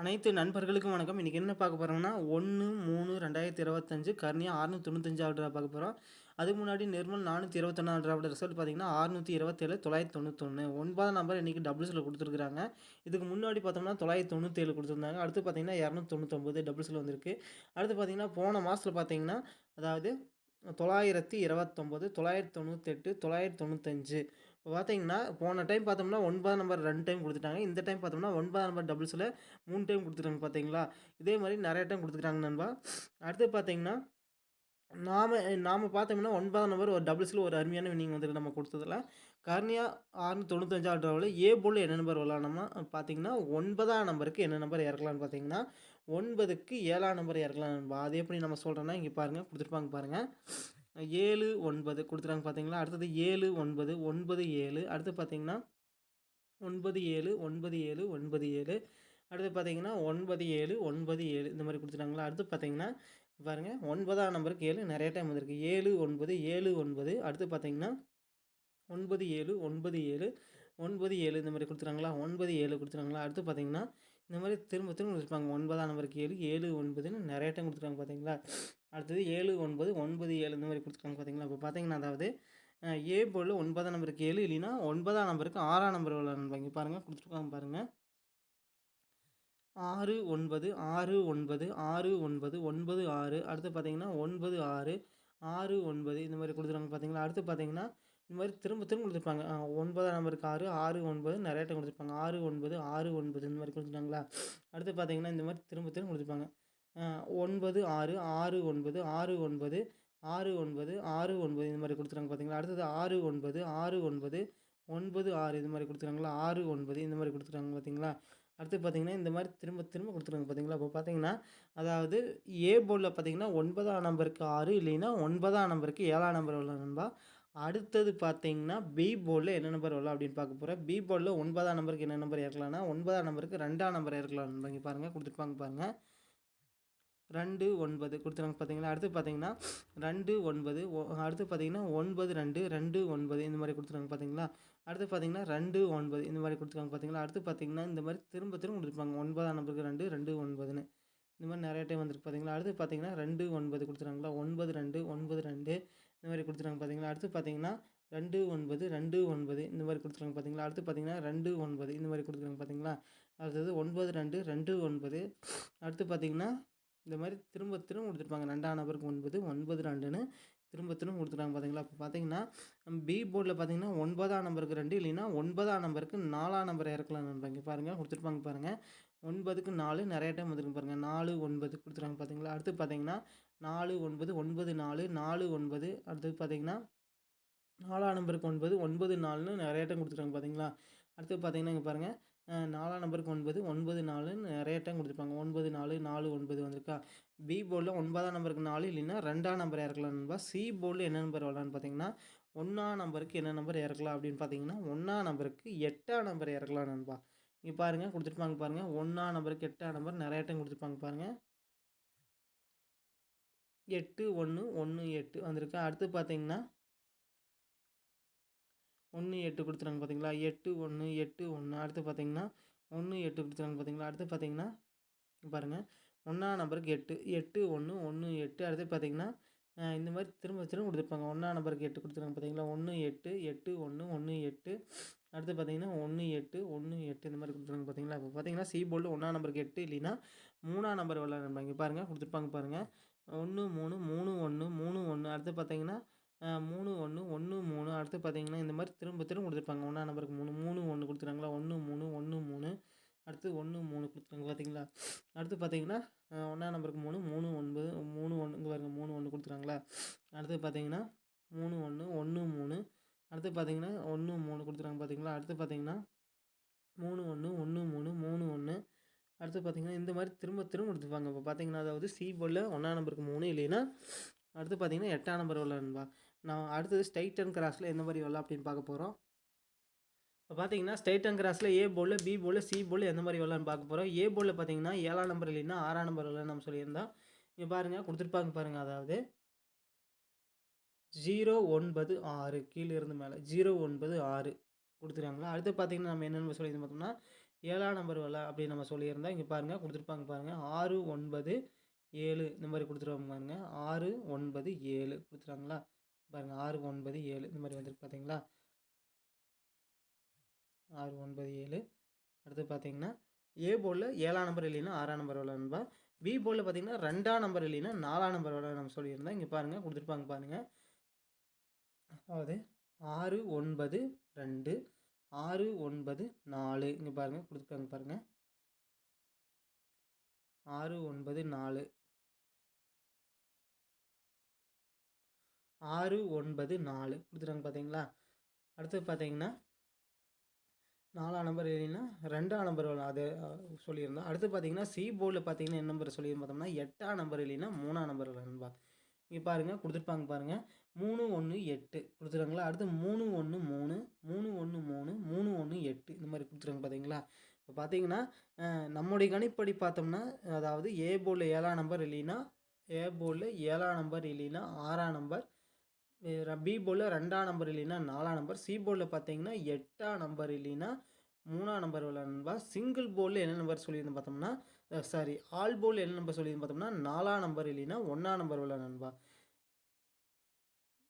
அனைத்து நண்பர்களுக்கும் வணக்கம். இன்றைக்கி என்ன பார்க்க போகிறோம்னா ஒன்று மூணு ரெண்டாயிரத்தி இருபத்தஞ்சு கர்ணியா அறுநூற்றி தொண்ணூத்தஞ்சு ட்ரா பார்க்க போகிறோம் அதுக்கு முன்னாடி நிர்மல் நானூற்றி இருபத்தொன்னாவது ட்ராவோட ரிசல்ட் பார்த்தீங்கன்னா அறுநூற்றி இருபத்தேழு தொள்ளாயிரத்தி தொண்ணூத்தொன்று ஒன்பதாம் நம்பர் இன்றைக்கி டபுள்ஸில் கொடுத்துருக்காங்க இதுக்கு முன்னாடி பார்த்தோம்னா தொள்ளாயிரத்தி தொண்ணூற்றேழு கொடுத்துருந்தாங்க. அடுத்து பார்த்தீங்கன்னா இரநூத்தி தொண்ணூத்தொம்பது டபுள்ஸில் வந்திருக்கு. அடுத்து பார்த்தீங்கன்னா போன மாதத்தில் பார்த்தீங்கன்னா அதாவது தொள்ளாயிரத்தி இருபத்தொம்போது தொள்ளாயிரத்தி தொண்ணூற்றெட்டு தொள்ளாயிரத்தி தொண்ணூத்தஞ்சு. இப்போ பார்த்தீங்கன்னா போன டைம் பார்த்தோம்னா ஒன்பதாம் நம்பர் ரெண்டு டைம் கொடுத்துட்டாங்க. இந்த டைம் பார்த்தோம்னா ஒன்பதாம் நம்பர் டபுள்ஸில் மூணு டைம் கொடுத்துருக்காங்க பார்த்தீங்களா? இதே மாதிரி நிறைய டைம் கொடுத்துருக்காங்க நண்பா. அடுத்து பார்த்தீங்கன்னா நாம் நாம் பார்த்தோம்னா ஒன்பதாம் நம்பர் ஒரு டபுள்ஸில் ஒரு அருமையான வினிங் வந்துட்டு நம்ம கொடுத்ததில். கர்னியா ஆறுநூற்றி தொண்ணூத்தஞ்சாவது ட்ராவில் ஏ போல் என்ன நம்பர் விளாடணும்னா பார்த்தீங்கன்னா ஒன்பதாம் நம்பருக்கு என்ன நம்பர் இறக்கலாம்னு பார்த்தீங்கன்னா ஒன்பதுக்கு ஏழாம் நம்பர் இறக்கலாம் நண்பா. அது எப்படி நம்ம சொல்கிறோன்னா இங்கே பாருங்கள் கொடுத்துருப்பாங்க பாருங்கள் ஏழு ஒன்பது கொடுத்துறாங்க பார்த்தீங்களா அடுத்தது ஏழு ஒன்பது ஒன்பது ஏழு. அடுத்து பார்த்தீங்கன்னா ஒன்பது ஏழு ஒன்பது ஏழு ஒன்பது ஏழு. அடுத்து பார்த்தீங்கன்னா ஒன்பது ஏழு ஒன்பது ஏழு. இந்த மாதிரி கொடுத்துட்டாங்களா? அடுத்து பார்த்தீங்கன்னா பாருங்கள் ஒன்பதாம் நம்பருக்கு ஏழு நிறைய டைம் வந்திருக்கு. ஏழு ஒன்பது ஏழு ஒன்பது. அடுத்து பார்த்தீங்கன்னா ஒன்பது ஏழு ஒன்பது ஏழு. ஒன்பது ஏழு இந்த மாதிரி கொடுத்துறாங்களா ஒன்பது ஏழு கொடுத்துறாங்களா அடுத்து பார்த்தீங்கன்னா இந்த மாதிரி திரும்ப திரும்ப கொடுத்துருப்பாங்க ஒன்பதாம் நம்பருக்கு ஏழு ஏழு ஒன்பதுன்னு நிறைய டைம் கொடுத்துருக்காங்க பார்த்தீங்களா அடுத்தது ஏழு ஒன்பது ஒன்பது ஏழு இந்த மாதிரி கொடுத்துருக்காங்க பார்த்தீங்களா இப்போ பார்த்தீங்கன்னா அதாவது ஏ போல் ஒன்பதாம் நம்பருக்கு ஏழு இல்லைன்னா ஒன்பதாம் நம்பருக்கு ஆறாம் நம்பர் விளாட்பாங்க பாருங்கள் கொடுத்துருக்காங்க பாருங்கள் ஆறு ஒன்பது ஆறு ஒன்பது ஆறு ஒன்பது ஒன்பது ஆறு. அடுத்து பார்த்தீங்கன்னா ஒன்பது ஆறு ஆறு ஒன்பது இந்த மாதிரி கொடுத்துருவாங்க பார்த்தீங்களா அடுத்து பார்த்தீங்கன்னா இந்த மாதிரி திரும்ப திரும்ப கொடுத்துருப்பாங்க. ஒன்பதாம் நம்பருக்கு ஆறு ஆறு ஒன்பது நிறைய டைம் கொடுத்துருப்பாங்க. ஆறு ஒன்பது ஆறு ஒன்பது இந்த மாதிரி கொடுத்துட்டாங்களா? அடுத்து பார்த்தீங்கன்னா இந்த மாதிரி திரும்ப திரும்ப கொடுத்துருப்பாங்க. ஒன்பது ஆறு ஆறு ஒன்பது ஆறு ஒன்பது ஆறு ஒன்பது ஆறு ஒன்பது இந்த மாதிரி கொடுத்துருக்காங்க பார்த்தீங்களா? அடுத்தது ஆறு ஒன்பது ஆறு ஒன்பது ஒன்பது ஆறு இது மாதிரி கொடுத்துருக்காங்களா? ஆறு ஒன்பது இந்த மாதிரி கொடுத்துருக்காங்க பார்த்தீங்களா? அடுத்து பார்த்தீங்கன்னா இந்த மாதிரி திரும்ப திரும்ப கொடுத்துருக்காங்க பார்த்தீங்களா? இப்போ பார்த்தீங்கன்னா அதாவது ஏ போர்டில் பார்த்தீங்கன்னா ஒன்பதாம் நம்பருக்கு ஆறு இல்லைன்னா ஒன்பதாம் நம்பருக்கு ஏழாம் நம்பர் உள்ள நண்பா அடுத்தது பார்த்தீங்கன்னா பி போர்டில் என்ன நம்பர் வரலாம் அப்படின்னு பார்க்க போகிறேன் பி போர்டில் ஒன்பதாம் நம்பருக்கு என்ன நம்பர் இறக்கலாம்னா ஒன்பதாம் நம்பருக்கு ரெண்டாம் நம்பர் இறக்கலாம் இங்கே பாருங்கள் கொடுத்துருப்பாங்க பாருங்கள் ரெண்டு ஒன்பது. கொடுத்துருக்காங்க பார்த்தீங்களா? அடுத்து பார்த்தீங்கன்னா ரெண்டு ஒன்பது. அடுத்து பார்த்தீங்கன்னா ஒன்பது ரெண்டு ரெண்டு ஒன்பது. இந்த மாதிரி கொடுத்துருக்காங்க பார்த்தீங்களா? அடுத்து பார்த்தீங்கன்னா ரெண்டு ஒன்பது. இந்த மாதிரி கொடுத்துருக்காங்க பார்த்தீங்களா? அடுத்து பார்த்தீங்கன்னா இந்த மாதிரி திரும்ப திரும்ப கொடுத்துருப்பாங்க ஒன்பதாம் நம்பருக்கு ரெண்டு ரெண்டு ஒன்பதுன்னு. இந்த மாதிரி நிறைய டைம் வந்துருக்கு பார்த்தீங்களா? அடுத்து பார்த்தீங்கன்னா ரெண்டு ஒன்பது கொடுத்துருக்காங்களா ஒன்பது ரெண்டு ஒன்பது ரெண்டு. இந்த மாதிரி கொடுத்துருக்காங்க பார்த்தீங்களா? அடுத்து பார்த்தீங்கன்னா ரெண்டு ஒன்பது ரெண்டு ஒன்பது இந்த மாதிரி கொடுத்துருக்காங்க பார்த்தீங்களா? அடுத்து பார்த்தீங்கன்னா ரெண்டு ஒன்பது இந்த மாதிரி கொடுத்துருக்காங்க பார்த்தீங்களா? அடுத்தது ஒன்பது ரெண்டு ரெண்டு ஒன்பது. அடுத்து பார்த்தீங்கன்னா இந்த மாதிரி திரும்ப திரும்ப கொடுத்துருப்பாங்க. ரெண்டாம் நபருக்கு ஒன்பது ஒன்பது ரெண்டுன்னு திரும்ப திரும்ப கொடுத்துருக்காங்க பார்த்தீங்களா? இப்போ பார்த்தீங்கன்னா பி போர்டில் பார்த்தீங்கன்னா ஒன்பதாம் நம்பருக்கு ரெண்டு இல்லைன்னா ஒன்பதாம் நம்பருக்கு நாலாம் நம்பர் இறக்கலாம் நண்பாங்க பாருங்கள் கொடுத்துருப்பாங்க பாருங்கள் ஒன்பதுக்கு நாலு நிறைய டைம் வந்துருக்கு பாருங்கள் நாலு ஒன்பது கொடுத்துருக்காங்க பார்த்தீங்களா அடுத்து பார்த்தீங்கன்னா நாலு ஒன்பது ஒன்பது நாலு நாலு ஒன்பது. அடுத்து பார்த்தீங்கன்னா நாலாம் நம்பருக்கு ஒன்பது ஒன்பது நாலுன்னு நிறைய டைம் கொடுத்துருக்காங்க பார்த்தீங்களா அடுத்து பார்த்தீங்கன்னா இங்கே பாருங்கள் நாலாம் நம்பருக்கு ஒன்பது ஒன்பது நாலுன்னு நிறைய டைம் கொடுத்துருப்பாங்க. ஒன்பது நாலு நாலு ஒன்பது வந்திருக்கா? பி போர்டில் ஒன்பதாம் நம்பருக்கு நாலு இல்லைன்னா ரெண்டாம் நம்பர் இறக்கலாம் நண்பா. சி போர்டில் என்ன நம்பர் வரலான்னு பார்த்தீங்கன்னா ஒன்றாம் நம்பருக்கு என்ன நம்பர் இறக்கலாம் அப்படின்னு பார்த்தீங்கன்னா ஒன்றாம் நம்பருக்கு எட்டாம் நம்பர் இறக்கலாம் நண்பா. இங்கே பாருங்கள் கொடுத்துருப்பாங்க பாருங்கள் ஒன்றாம் நம்பருக்கு எட்டாம் நம்பர் நிறைய டைம் கொடுத்துருப்பாங்க பாருங்கள் எட்டு ஒன்று ஒன்று எட்டு வந்திருக்கு. அடுத்து பார்த்தீங்கன்னா ஒன்று எட்டு கொடுத்துறாங்க பார்த்தீங்களா எட்டு ஒன்று எட்டு ஒன்று அடுத்து பார்த்தீங்கன்னா ஒன்று எட்டு கொடுத்துறாங்க பார்த்தீங்களா அடுத்து பார்த்தீங்கன்னா பாருங்கள் ஒன்றாம் நம்பருக்கு எட்டு எட்டு ஒன்று ஒன்று எட்டு. அடுத்து பார்த்தீங்கன்னா இந்த மாதிரி திரும்ப திரும்ப கொடுத்துருப்பாங்க. ஒன்றாம் நம்பருக்கு எட்டு கொடுத்துருக்காங்க பார்த்தீங்களா ஒன்று எட்டு எட்டு ஒன்று ஒன்று எட்டு. அடுத்து பார்த்தீங்கன்னா ஒன்று எட்டு ஒன்று எட்டு இந்த மாதிரி கொடுத்துருக்காங்க பார்த்தீங்களா? இப்போ பார்த்தீங்கன்னா சி போர்டில் ஒன்றா நம்பருக்கு எட்டு இல்லைன்னா மூணாம் நம்பர் விளாட்றாங்க பாருங்கள் கொடுத்துருப்பாங்க பாருங்கள் ஒன்று மூணு மூணு ஒன்று மூணு ஒன்று அடுத்து பார்த்தீங்கன்னா மூணு ஒன்று ஒன்று மூணு. அடுத்து பார்த்தீங்கன்னா இந்த மாதிரி திரும்ப திரும்ப கொடுத்துருப்பாங்க. ஒன்றா நம்பருக்கு மூணு மூணு ஒன்று கொடுத்துருக்காங்களா? ஒன்று மூணு ஒன்று மூணு. அடுத்து ஒன்று மூணு கொடுத்துருங்க பார்த்தீங்களா? அடுத்து பார்த்தீங்கன்னா ஒன்றா நம்பருக்கு மூணு மூணு ஒன்பது மூணு ஒன்று இங்கே மூணு ஒன்று கொடுத்துருக்காங்களா? அடுத்து பார்த்தீங்கன்னா மூணு ஒன்று ஒன்று மூணு. அடுத்து பார்த்தீங்கன்னா ஒன்று மூணு கொடுத்துருக்காங்க பார்த்தீங்களா? அடுத்து பார்த்தீங்கன்னா மூணு ஒன்று ஒன்று மூணு மூணு ஒன்று. அடுத்து பார்த்தீங்கன்னா இந்த மாதிரி திரும்ப திரும்ப எடுத்துப்பாங்க இப்போ பார்த்தீங்கன்னா அதாவது சி போர்டில் ஒன்றாம் நம்பருக்கு மூணு இல்லைன்னா அடுத்து பார்த்தீங்கன்னா எட்டாம் நம்பர் உள்ள நான் அடுத்தது ஸ்ட்ரைட் அண்ட் கிராஸில் எந்த மாதிரி வரலாம் அப்படின்னு பார்க்க போகிறோம் இப்போ பார்த்தீங்கன்னா ஸ்ட்ரைட் அண்ட் கிராஸில் ஏ போல் பி போல சி போல் எந்த மாதிரி வரலான்னு பார்க்க போகிறோம் ஏ போலில் பார்த்தீங்கன்னா ஏழாம் நம்பர் இல்லைன்னா ஆறாம் நம்பர் இல்லைன்னு நம்ம சொல்லியிருந்தோம். இங்கே பாருங்கள் கொடுத்துருப்பாங்க பாருங்கள் அதாவது ஜீரோ ஒன்பது ஆறு கீழே இருந்து மேலே. ஜீரோ ஒன்பது ஆறு கொடுத்துருக்காங்களா? அடுத்து பார்த்தீங்கன்னா நம்ம என்னென்னு சொல்லி பார்த்தோம்னா ஏழாம் நம்பர் வரல அப்படின்னு நம்ம சொல்லியிருந்தோம் இங்கே பாருங்கள் கொடுத்துருப்பாங்க பாருங்கள் ஆறு ஒன்பது ஏழு இந்த மாதிரி கொடுத்துருவாங்க பாருங்க. ஆறு ஒன்பது ஏழு கொடுத்துருவாங்களா பாருங்கள் ஆறு ஒன்பது ஏழு இந்த மாதிரி வந்துருக்கு பார்த்தீங்களா? ஆறு ஒன்பது ஏழு. அடுத்து பார்த்தீங்கன்னா ஏ போர்டில் ஏழாம் நம்பர் இல்லைன்னா ஆறாம் நம்பர் விளாட்பா பி போர்டில் பார்த்தீங்கன்னா ரெண்டாம் நம்பர் இல்லைன்னா நாலாம் நம்பர் வேலை நம்ம சொல்லியிருந்தோம் இங்கே பாருங்கள் கொடுத்துருப்பாங்க பாருங்கள் அதாவது ஆறு ஒன்பது ரெண்டு ஆறு ஒன்பது நாலு. இங்கே பாருங்கள் கொடுத்துருக்காங்க பாருங்கள் ஆறு ஒன்பது நாலு. ஆறு ஒன்பது நாலு. கொடுத்துருக்காங்க பார்த்தீங்களா அடுத்து பார்த்தீங்கன்னா நாலாம் நம்பர் இல்லைன்னா ரெண்டாம் நம்பர் அது சொல்லியிருந்தோம். அடுத்து பார்த்தீங்கன்னா சி போர்டில் பார்த்தீங்கன்னா என்ன நம்பர் சொல்லியிருந்தோம் பார்த்தோம்னா எட்டாம் நம்பர் இல்லைன்னா மூணாம் நம்பர் நண்பா. இங்கே பாருங்கள் கொடுத்துருப்பாங்க பாருங்கள் மூணு ஒன்று எட்டு. கொடுத்துருக்காங்களா? அடுத்து மூணு ஒன்று மூணு மூணு ஒன்று மூணு மூணு ஒன்று எட்டு. இந்த மாதிரி கொடுத்துருக்காங்க பார்த்தீங்களா இப்போ பார்த்தீங்கன்னா நம்முடைய கணிப்படி பார்த்தோம்னா அதாவது ஏ போர்டில் ஏழாம் நம்பர் இல்லைன்னா ஏ போர்டில் ஏழாம் நம்பர் இல்லைன்னா ஆறாம் நம்பர் பி போர்டில் ரெண்டாம் நம்பர் இல்லைன்னா நாலாம் நம்பர் சி போர்டில் பார்த்தீங்கன்னா எட்டாம் நம்பர் இல்லைன்னா மூணாம் நம்பர் உள்ள நண்பா சிங்கிள் போர்டில் என்ன நம்பர் சொல்லியிருந்து பார்த்தோம்னா சாரி ஆல் போல் என்ன நம்பர் சொல்லியிருந்து பார்த்தோம்னா நாலாம் நம்பர் இல்லைன்னா ஒன்றாம் நம்பர் உள்ள நண்பா.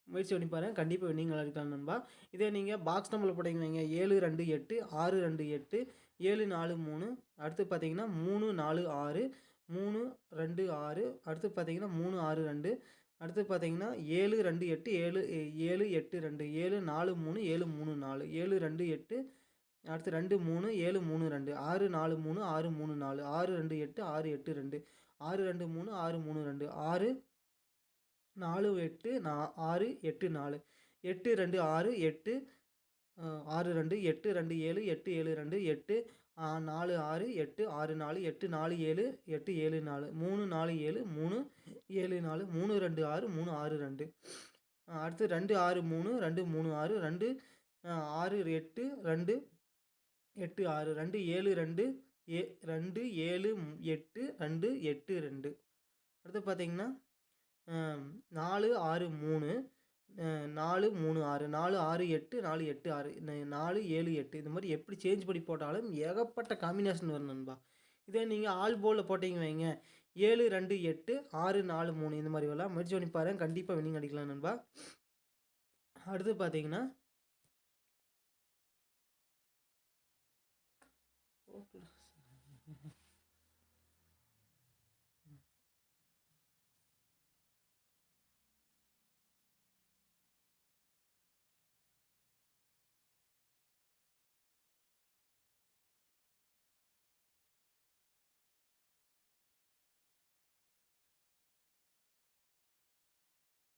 முயற்சி பண்ணி பாருங்கள் கண்டிப்பாக நீங்கள் இருக்கலாம் நண்பா. இதே நீங்கள் பாக்ஸ் நம்பரில் போட்டிங்க வைங்க. ஏழு ரெண்டு எட்டு ஆறு ரெண்டு எட்டு ஏழு நாலு மூணு. அடுத்து பார்த்தீங்கன்னா மூணு நாலு ஆறு மூணு ரெண்டு ஆறு. அடுத்து பார்த்தீங்கன்னா மூணு ஆறு ரெண்டு. அடுத்து பார்த்தீங்கன்னா ஏழு ரெண்டு எட்டு ஏழு ஏழு எட்டு ரெண்டு. ஏழு நாலு மூணு ஏழு மூணு நாலு. ஏழு ரெண்டு எட்டு அடுத்து ரெண்டு மூணு ஏழு மூணு ரெண்டு. ஆறு நாலு மூணு ஆறு மூணு நாலு. ஆறு ரெண்டு எட்டு ஆறு எட்டு ரெண்டு. ஆறு ரெண்டு மூணு ஆறு மூணு ரெண்டு. ஆறு நாலு எட்டு நா ஆறு எட்டு நாலு. எட்டு ரெண்டு ஆறு எட்டு. ஆறு ரெண்டு எட்டு ரெண்டு ஏழு எட்டு ஏழு ரெண்டு எட்டு. நாலு ஆறு எட்டு ஆறு நாலு எட்டு நாலு ஏழு எட்டு ஏழு நாலு. மூணு நாலு ஏழு மூணு ஏழு நாலு. மூணு ரெண்டு ஆறு மூணு ஆறு ரெண்டு. அடுத்து ரெண்டு ஆறு மூணு ரெண்டு மூணு ஆறு ரெண்டு. ஆறு எட்டு ரெண்டு. எட்டு ஆறு ரெண்டு ஏழு ரெண்டு ஏ ரெண்டு ஏழு எட்டு ரெண்டு எட்டு ரெண்டு. அடுத்து பார்த்தீங்கன்னா நாலு ஆறு மூணு நாலு மூணு ஆறு நாலு ஆறு எட்டு நாலு எட்டு ஆறு நாலு ஏழு எட்டு. இந்த மாதிரி எப்படி சேஞ்ச் பண்ணி போட்டாலும் ஏகப்பட்ட காம்பினேஷன் வரும் நண்பா. இதே நீங்கள் ஆல் போலில் போட்டிங்க வைங்க. ஏழு ரெண்டு எட்டு ஆறு நாலு மூணு இந்த மாதிரி வரலாம். முயற்சி பண்ணி பாருங்கள் கண்டிப்பாக வினிங் அடிக்கலாம் நண்பா. அடுத்து பார்த்தீங்கன்னா Оплюс.